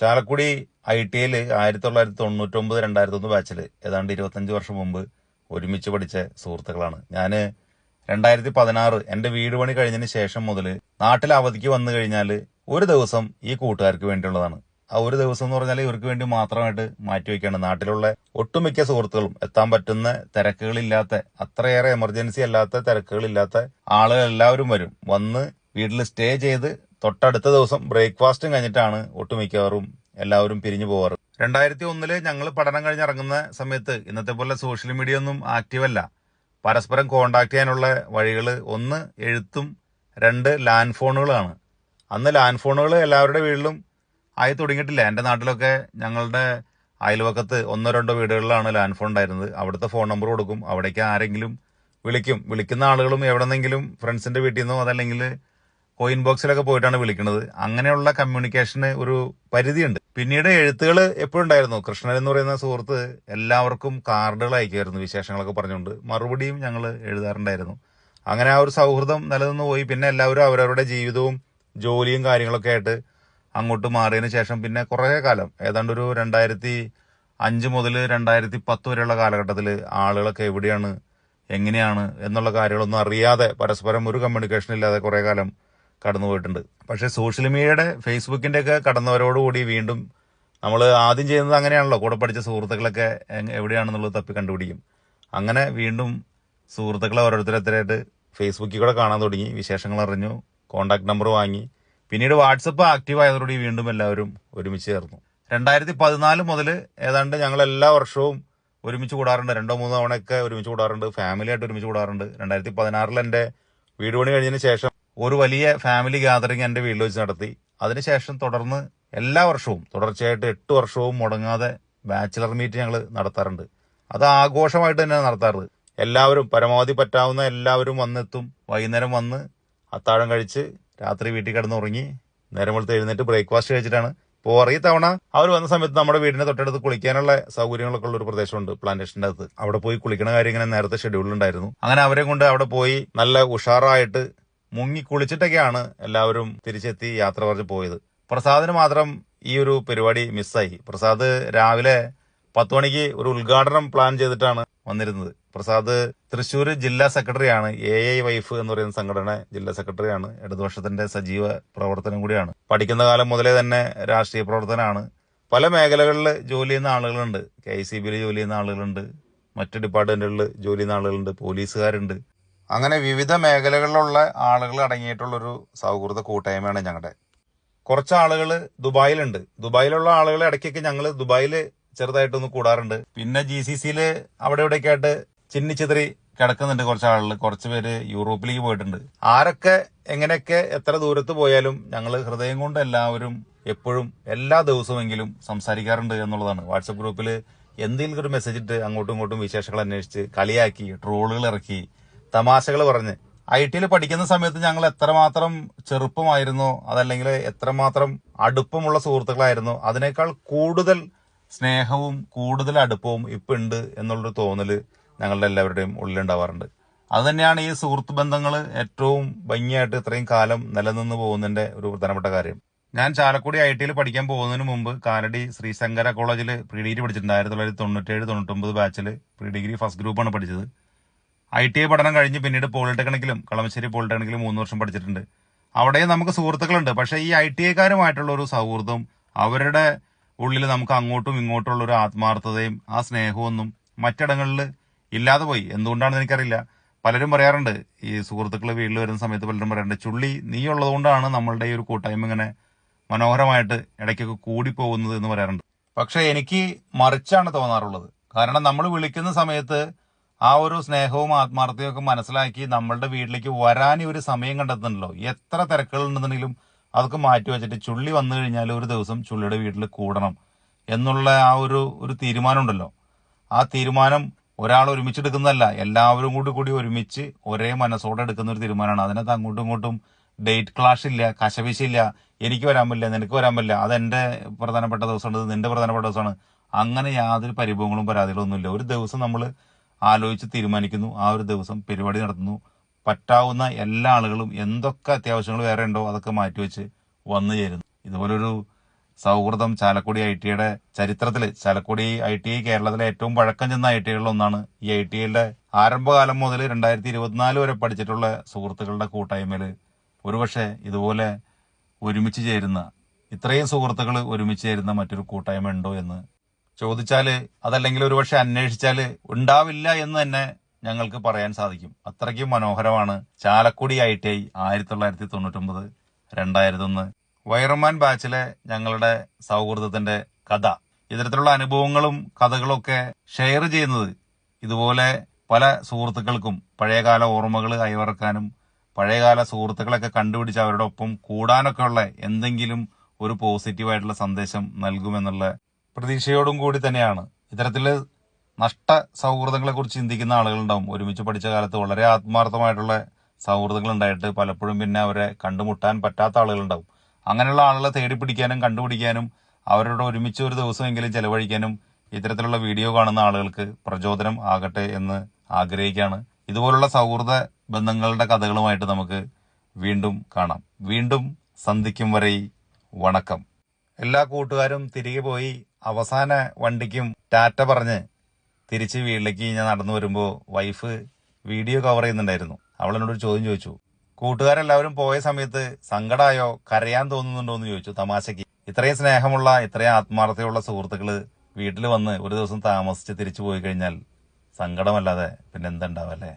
Chalakudy I T ഐയിൽ ആയിരത്തി തൊള്ളായിരത്തി തൊണ്ണൂറ്റൊമ്പത് രണ്ടായിരത്തി ഒന്ന് ബാച്ചിൽ ഏതാണ്ട് ഇരുപത്തഞ്ച് വർഷം മുമ്പ് ഒരുമിച്ച് പഠിച്ച സുഹൃത്തുക്കളാണ്. ഞാൻ രണ്ടായിരത്തി പതിനാറ് എന്റെ വീട് പണി കഴിഞ്ഞതിന് ശേഷം മുതൽ നാട്ടിൽ അവധിക്ക് വന്നു കഴിഞ്ഞാൽ ഒരു ദിവസം ഈ കൂട്ടുകാർക്ക് വേണ്ടിയുള്ളതാണ്. ആ ഒരു ദിവസം എന്ന് പറഞ്ഞാൽ ഇവർക്ക് വേണ്ടി മാത്രമായിട്ട് മാറ്റിവെക്കുകയാണ് നാട്ടിലുള്ള ഒട്ടുമിക്ക സുഹൃത്തുക്കളും എത്താൻ പറ്റുന്ന തിരക്കുകളില്ലാത്ത അത്രയേറെ എമർജൻസി അല്ലാത്ത തിരക്കുകളില്ലാത്ത ആളുകൾ എല്ലാവരും വരും. വന്ന് വീട്ടിൽ സ്റ്റേ ചെയ്ത് തൊട്ടടുത്ത ദിവസം ബ്രേക്ക്ഫാസ്റ്റും കഴിഞ്ഞിട്ടാണ് ഒട്ടുമിക്കവാറും എല്ലാവരും പിരിഞ്ഞു പോവാറ്. രണ്ടായിരത്തി ഒന്നിൽ ഞങ്ങൾ പഠനം കഴിഞ്ഞിറങ്ങുന്ന സമയത്ത് ഇന്നത്തെ പോലെ സോഷ്യൽ മീഡിയ ഒന്നും ആക്റ്റീവ് അല്ല പരസ്പരം കോണ്ടാക്ട് ചെയ്യാനുള്ള വഴികൾ ഒന്ന് എഴുത്തും രണ്ട് ലാൻഡ് ഫോണുകളാണ്. അന്ന് ലാൻഡ് ഫോണുകൾ എല്ലാവരുടെ വീട്ടിലും ആയി തുടങ്ങിയിട്ടില്ല. എന്റെ നാട്ടിലൊക്കെ ഞങ്ങളുടെ അയൽവക്കത്ത് ഒന്നോ രണ്ടോ വീടുകളിലാണ് ലാൻഡ് ഫോൺ ഉണ്ടായിരുന്നത്. അവിടുത്തെ ഫോൺ നമ്പർ കൊടുക്കും. അവിടേക്ക് ആരെങ്കിലും വിളിക്കും. വിളിക്കുന്ന ആളുകളും എവിടെന്നെങ്കിലും ഫ്രണ്ട്സിന്റെ വീട്ടിൽ നിന്നോ അതല്ലെങ്കിൽ കോയിൻ ബോക്സിലൊക്കെ പോയിട്ടാണ് വിളിക്കുന്നത്. അങ്ങനെയുള്ള കമ്മ്യൂണിക്കേഷന് ഒരു പരിധിയുണ്ട്. പിന്നീട് എഴുത്തുകൾ എപ്പോഴും ഉണ്ടായിരുന്നു. കൃഷ്ണൻ എന്ന് പറയുന്ന സുഹൃത്ത് എല്ലാവർക്കും കാർഡുകൾ അയക്കുമായിരുന്നു വിശേഷങ്ങളൊക്കെ പറഞ്ഞുകൊണ്ട്. മറുപടിയും ഞങ്ങൾ എഴുതാറുണ്ടായിരുന്നു. അങ്ങനെ ആ ഒരു സൗഹൃദം നിലനിന്ന് പോയി. പിന്നെ എല്ലാവരും അവരവരുടെ ജീവിതവും ജോലിയും കാര്യങ്ങളൊക്കെ ആയിട്ട് അങ്ങോട്ട് മാറിയതിനു ശേഷം പിന്നെ കുറേ കാലം ഏതാണ്ട് ഒരു രണ്ടായിരത്തി അഞ്ച് മുതൽ രണ്ടായിരത്തി പത്ത് വരെയുള്ള കാലഘട്ടത്തിൽ ആളുകളൊക്കെ എവിടെയാണ് എങ്ങനെയാണ് എന്നുള്ള കാര്യങ്ങളൊന്നും അറിയാതെ പരസ്പരം ഒരു കമ്മ്യൂണിക്കേഷൻ ഇല്ലാതെ കുറേ കാലം കടന്നുപോയിട്ടുണ്ട്. പക്ഷേ സോഷ്യൽ മീഡിയയുടെ ഫേസ്ബുക്കിന്റെ ഒക്കെ കടന്നവരോടുകൂടി വീണ്ടും നമ്മൾ ആദ്യം ചെയ്യുന്നത് അങ്ങനെയാണല്ലോ. കൂടെ പഠിച്ച സുഹൃത്തുക്കളൊക്കെ എവിടെയാണെന്നുള്ളത് തപ്പി കണ്ടുപിടിക്കും. അങ്ങനെ വീണ്ടും സുഹൃത്തുക്കളെ ഓരോരുത്തരത്തരായിട്ട് ഫേസ്ബുക്കിൽ കൂടെ കാണാൻ തുടങ്ങി. വിശേഷങ്ങൾ അറിഞ്ഞു. കോണ്ടാക്ട് നമ്പർ വാങ്ങി. പിന്നീട് വാട്സപ്പ് ആക്റ്റീവ് ആയതോടുകൂടി വീണ്ടും എല്ലാവരും ഒരുമിച്ച് ചേർന്നു. രണ്ടായിരത്തി പതിനാല് മുതൽ ഏതാണ്ട് ഞങ്ങൾ എല്ലാ വർഷവും ഒരുമിച്ച് കൂടാറുണ്ട്. രണ്ടോ മൂന്നോ തവണയൊക്കെ ഒരുമിച്ച് കൂടാറുണ്ട്. ഫാമിലി ആയിട്ട് ഒരുമിച്ച് കൂടാറുണ്ട്. രണ്ടായിരത്തി പതിനാറിൽ എന്റെ വീട് പണി കഴിഞ്ഞതിന് ശേഷം ഒരു വലിയ ഫാമിലി ഗാദറിങ് എന്റെ വീട്ടിൽ വെച്ച് നടത്തി. അതിനുശേഷം തുടർന്ന് എല്ലാ വർഷവും തുടർച്ചയായിട്ട് എട്ട് വർഷവും മുടങ്ങാതെ ബാച്ചിലർ മീറ്റ് ഞങ്ങൾ നടത്താറുണ്ട്. അത് ആഘോഷമായിട്ട് തന്നെ നടത്താറ് എല്ലാവരും പരമാവധി പറ്റാവുന്ന എല്ലാവരും വന്നെത്തും. വൈകുന്നേരം വന്ന് അത്താഴം കഴിച്ച് രാത്രി വീട്ടിൽ കിടന്ന് ഉറങ്ങി നേരം വെളുത്ത് എഴുന്നേറ്റ് ബ്രേക്ക്ഫാസ്റ്റ് കഴിച്ചിട്ടാണ് ഈ തവണ അവർ വന്ന സമയത്ത് നമ്മുടെ വീടിന്റെ തൊട്ടടുത്ത് കുളിക്കാനുള്ള സൗകര്യങ്ങളൊക്കെ ഉള്ള ഒരു പ്രദേശമുണ്ട് പ്ലാന്റേഷന്റെ അകത്ത്. അവിടെ പോയി കുളിക്കണ കാര്യം ഇങ്ങനെ നേരത്തെ ഷെഡ്യൂൾ ഉണ്ടായിരുന്നു. അങ്ങനെ അവരെ കൊണ്ട് അവിടെ പോയി നല്ല ഉഷാറായിട്ട് മുങ്ങി കുളിച്ചിട്ടൊക്കെയാണ് എല്ലാവരും തിരിച്ചെത്തി യാത്ര പറഞ്ഞ് പോയത്. പ്രസാദിന് മാത്രം ഈ ഒരു പരിപാടി മിസ്സായി. പ്രസാദ് രാവിലെ പത്ത് മണിക്ക് ഒരു ഉദ്ഘാടനം പ്ലാൻ ചെയ്തിട്ടാണ് വന്നിരുന്നത്. പ്രസാദ് തൃശ്ശൂർ ജില്ലാ സെക്രട്ടറിയാണ് എ ഐ വൈഫ് എന്ന് പറയുന്ന സംഘടന ജില്ലാ സെക്രട്ടറിയാണ് ഇടതുപക്ഷത്തിന്റെ സജീവ പ്രവർത്തനം കൂടിയാണ്. പഠിക്കുന്ന കാലം മുതലേ തന്നെ രാഷ്ട്രീയ പ്രവർത്തനമാണ്. പല മേഖലകളിൽ ജോലി ചെയ്യുന്ന ആളുകളുണ്ട്. കെ ഐ സി ബിയിൽ ജോലി ചെയ്യുന്ന ആളുകളുണ്ട്. മറ്റ് ഡിപ്പാർട്ട്മെന്റുകളിൽ ജോലി ചെയ്യുന്ന ആളുകളുണ്ട്. പോലീസുകാരുണ്ട്. അങ്ങനെ വിവിധ മേഖലകളിലുള്ള ആളുകൾ അടങ്ങിയിട്ടുള്ളൊരു സൗഹൃദ കൂട്ടായ്മയാണ് ഞങ്ങളുടെ കുറച്ച് ആളുകൾ ദുബായിലുണ്ട്. ദുബായിലുള്ള ആളുകൾ ഇടയ്ക്കൊക്കെ ഞങ്ങൾ ദുബായിൽ ചെറുതായിട്ടൊന്ന് കൂടാറുണ്ട്. പിന്നെ ജി സി സിയിൽ അവിടെ ഇവിടെയൊക്കെ ആയിട്ട് ചിന്നിച്ചിതറി കിടക്കുന്നുണ്ട് കുറച്ച് ആളുകൾ കുറച്ച് പേര് യൂറോപ്പിലേക്ക് പോയിട്ടുണ്ട്. ആരൊക്കെ എങ്ങനെയൊക്കെ എത്ര ദൂരത്ത് പോയാലും ഞങ്ങൾ ഹൃദയം കൊണ്ട് എല്ലാവരും എപ്പോഴും എല്ലാ ദിവസമെങ്കിലും സംസാരിക്കാറുണ്ട് എന്നുള്ളതാണ്. വാട്സപ്പ് ഗ്രൂപ്പിൽ എന്തെങ്കിലും ഒരു മെസ്സേജ് ഇട്ട് അങ്ങോട്ടും ഇങ്ങോട്ടും വിശേഷങ്ങൾ അന്വേഷിച്ച് കളിയാക്കി ട്രോളുകൾ ഇറക്കി തമാശകൾ പറഞ്ഞ്. ഐ ടിയിൽ പഠിക്കുന്ന സമയത്ത് ഞങ്ങൾ എത്രമാത്രം ചെറുപ്പമായിരുന്നു അതല്ലെങ്കിൽ എത്രമാത്രം അടുപ്പമുള്ള സുഹൃത്തുക്കളായിരുന്നു അതിനേക്കാൾ കൂടുതൽ സ്നേഹവും കൂടുതൽ അടുപ്പവും ഇപ്പം ഉണ്ട് എന്നുള്ളൊരു തോന്നൽ ഞങ്ങളുടെ എല്ലാവരുടെയും ഉള്ളിലുണ്ടാവാറുണ്ട്. അത് തന്നെയാണ് ഈ സുഹൃത്ത് ബന്ധങ്ങൾ ഏറ്റവും ഭംഗിയായിട്ട് ഇത്രയും കാലം നിലനിന്ന് പോകുന്നതിന്റെ ഒരു പ്രധാനപ്പെട്ട കാര്യം. ഞാൻ ചാലക്കുടി ഐ ടിയിൽ പഠിക്കാൻ പോകുന്നതിന് മുമ്പ് കാലടി ശ്രീശങ്കര കോളേജിൽ പ്രീ ഡിഗ്രി പഠിച്ചിട്ടുണ്ട് ആയിരത്തി തൊള്ളായിരത്തി തൊണ്ണൂറ്റേഴ് തൊണ്ണൂറ്റൊമ്പത് ബാച്ചിൽ പ്രീ ഡിഗ്രി ഫസ്റ്റ് ഗ്രൂപ്പാണ് പഠിച്ചത്. ഐ ടി ഐ പഠനം കഴിഞ്ഞ് പിന്നീട് പോളിടെക്നിക്കിലും കളമശ്ശേരി പോളിടെക്നിക്കിലും മൂന്ന് വർഷം പഠിച്ചിട്ടുണ്ട്. അവിടെയും നമുക്ക് സുഹൃത്തുക്കളുണ്ട്. പക്ഷേ ഈ ഐ ടി ഐക്കാരുമായിട്ടുള്ള ഒരു സൗഹൃദം അവരുടെ ഉള്ളിൽ നമുക്ക് അങ്ങോട്ടും ഇങ്ങോട്ടുള്ള ഒരു ആത്മാർത്ഥതയും ആ സ്നേഹമൊന്നും മറ്റിടങ്ങളിൽ ഇല്ലാതെ പോയി. എന്തുകൊണ്ടാണെന്ന് എനിക്കറിയില്ല. പലരും പറയാറുണ്ട് ഈ സുഹൃത്തുക്കൾ വീട്ടിൽ വരുന്ന സമയത്ത് പലരും പറയാറുണ്ട് ചുള്ളി നീ ഉള്ളതുകൊണ്ടാണ് നമ്മളുടെ ഈ ഒരു കൂട്ടായ്മ ഇങ്ങനെ മനോഹരമായിട്ട് ഇടയ്ക്കൊക്കെ കൂടി പോകുന്നത് എന്ന് പറയാറുണ്ട്. പക്ഷേ എനിക്ക് മറിച്ചാണ് തോന്നാറുള്ളത്. കാരണം നമ്മൾ വിളിക്കുന്ന സമയത്ത് ആ ഒരു സ്നേഹവും ആത്മാർത്ഥതയും ഒക്കെ മനസ്സിലാക്കി നമ്മളുടെ വീട്ടിലേക്ക് വരാൻ ഒരു സമയം കണ്ടെത്തുന്നുണ്ടല്ലോ. എത്ര തിരക്കുകളുണ്ടെന്നുണ്ടെങ്കിലും അതൊക്കെ മാറ്റി വെച്ചിട്ട് ചുള്ളി വന്നു കഴിഞ്ഞാൽ ഒരു ദിവസം ചുള്ളിയുടെ വീട്ടിൽ കൂടണം എന്നുള്ള ആ ഒരു ഒരു തീരുമാനമുണ്ടല്ലോ. ആ തീരുമാനം ഒരാൾ ഒരുമിച്ചെടുക്കുന്നതല്ല എല്ലാവരും കൂടി കൂടി ഒരുമിച്ച് ഒരേ മനസ്സോടെ എടുക്കുന്ന ഒരു തീരുമാനമാണ്. അതിനകത്ത് അങ്ങോട്ടും ഇങ്ങോട്ടും ഡേറ്റ് ക്ലാഷ് ഇല്ല കശവിശില്ല എനിക്ക് വരാൻ പറ്റില്ല നിനക്ക് വരാൻ പറ്റില്ല അതെന്റെ പ്രധാനപ്പെട്ട ദിവസമാണ് നിന്റെ പ്രധാനപ്പെട്ട ദിവസമാണ്. അങ്ങനെ യാതൊരു പരിഭവങ്ങളും പരാതികളൊന്നുമില്ല. ഒരു ദിവസം നമ്മൾ ആലോചിച്ച് തീരുമാനിക്കുന്നു. ആ ഒരു ദിവസം പരിപാടി നടത്തുന്നു. പറ്റാവുന്ന എല്ലാ ആളുകളും എന്തൊക്കെ അത്യാവശ്യങ്ങൾ വേറെ ഉണ്ടോ അതൊക്കെ മാറ്റിവെച്ച് വന്നു ചേരുന്നു. ഇതുപോലൊരു സൗഹൃദം ചാലക്കുടി ഐ ടിയുടെ ചരിത്രത്തിൽ ചാലക്കുടി ഐ ടി കേരളത്തിലെ ഏറ്റവും പഴക്കം ചെന്ന ഐ ടി ഐകളിൽ ഒന്നാണ് ഈ ഐ ടി ഐയുടെ ആരംഭകാലം മുതൽ രണ്ടായിരത്തി ഇരുപത്തിനാല് വരെ പഠിച്ചിട്ടുള്ള സുഹൃത്തുക്കളുടെ കൂട്ടായ്മയിൽ ഒരുപക്ഷെ ഇതുപോലെ ഒരുമിച്ച് ചേരുന്ന ഇത്രയും സുഹൃത്തുക്കൾ ഒരുമിച്ച് ചേരുന്ന മറ്റൊരു കൂട്ടായ്മ ഉണ്ടോ എന്ന് ചോദിച്ചാൽ അതല്ലെങ്കിൽ ഒരുപക്ഷെ അന്വേഷിച്ചാൽ ഉണ്ടാവില്ല എന്ന് തന്നെ ഞങ്ങൾക്ക് പറയാൻ സാധിക്കും. അത്രയ്ക്കും മനോഹരമാണ്. ചാലക്കുടി ഐ ടി ഐ ആയിരത്തി തൊള്ളായിരത്തി തൊണ്ണൂറ്റൊമ്പത് രണ്ടായിരത്തി ഒന്ന് വൈറമാൻ ബാച്ചിലെ ഞങ്ങളുടെ സൗഹൃദത്തിന്റെ കഥ. ഇത്തരത്തിലുള്ള അനുഭവങ്ങളും കഥകളൊക്കെ ഷെയർ ചെയ്യുന്നത് ഇതുപോലെ പല സുഹൃത്തുക്കൾക്കും പഴയകാല ഓർമ്മകൾ കൈവറക്കാനും പഴയകാല സുഹൃത്തുക്കളൊക്കെ കണ്ടുപിടിച്ച് അവരുടെ ഒപ്പം കൂടാനൊക്കെ ഉള്ള എന്തെങ്കിലും ഒരു പോസിറ്റീവായിട്ടുള്ള സന്ദേശം നൽകുമെന്നുള്ള പ്രതീക്ഷയോടും കൂടി തന്നെയാണ്. ഇത്തരത്തിൽ നഷ്ട സൗഹൃദങ്ങളെക്കുറിച്ച് ചിന്തിക്കുന്ന ആളുകളുണ്ടാവും. ഒരുമിച്ച് പഠിച്ച കാലത്ത് വളരെ ആത്മാർത്ഥമായിട്ടുള്ള സൗഹൃദങ്ങൾ ഉണ്ടായിട്ട് പലപ്പോഴും പിന്നെ അവരെ കണ്ടുമുട്ടാൻ പറ്റാത്ത ആളുകളുണ്ടാവും. അങ്ങനെയുള്ള ആളുകളെ തേടി പിടിക്കാനും കണ്ടുപിടിക്കാനും അവരോട് ഒരുമിച്ച് ഒരു ദിവസമെങ്കിലും ചെലവഴിക്കാനും ഇത്തരത്തിലുള്ള വീഡിയോ കാണുന്ന ആളുകൾക്ക് പ്രചോദനം ആകട്ടെ എന്ന് ആഗ്രഹിക്കുകയാണ്. ഇതുപോലുള്ള സൗഹൃദ ബന്ധങ്ങളുടെ കഥകളുമായിട്ട് നമുക്ക് വീണ്ടും കാണാം. വീണ്ടും സന്ധിക്കും വരെ വണക്കം. എല്ലാ കൂട്ടുകാരും തിരികെ പോയി അവസാന വണ്ടിക്കും ടാറ്റ പറഞ്ഞ് തിരിച്ച് വീട്ടിലേക്ക് ഞാൻ നടന്നു വരുമ്പോൾ വൈഫ് വീഡിയോ കവർ ചെയ്യുന്നുണ്ടായിരുന്നു. അവൾ എന്നോട് ചോദ്യം ചോദിച്ചു. കൂട്ടുകാരെല്ലാവരും പോയ സമയത്ത് സങ്കടമായോ കരയാൻ തോന്നുന്നുണ്ടോ എന്ന് ചോദിച്ചു തമാശയ്ക്ക്. ഇത്രയും സ്നേഹമുള്ള ഇത്രയും ആത്മാർത്ഥതയുള്ള സുഹൃത്തുക്കൾ വീട്ടിൽ വന്ന് ഒരു ദിവസം താമസിച്ച് തിരിച്ചു പോയി കഴിഞ്ഞാൽ സങ്കടമല്ലാതെ പിന്നെ എന്തുണ്ടാവല്ലേ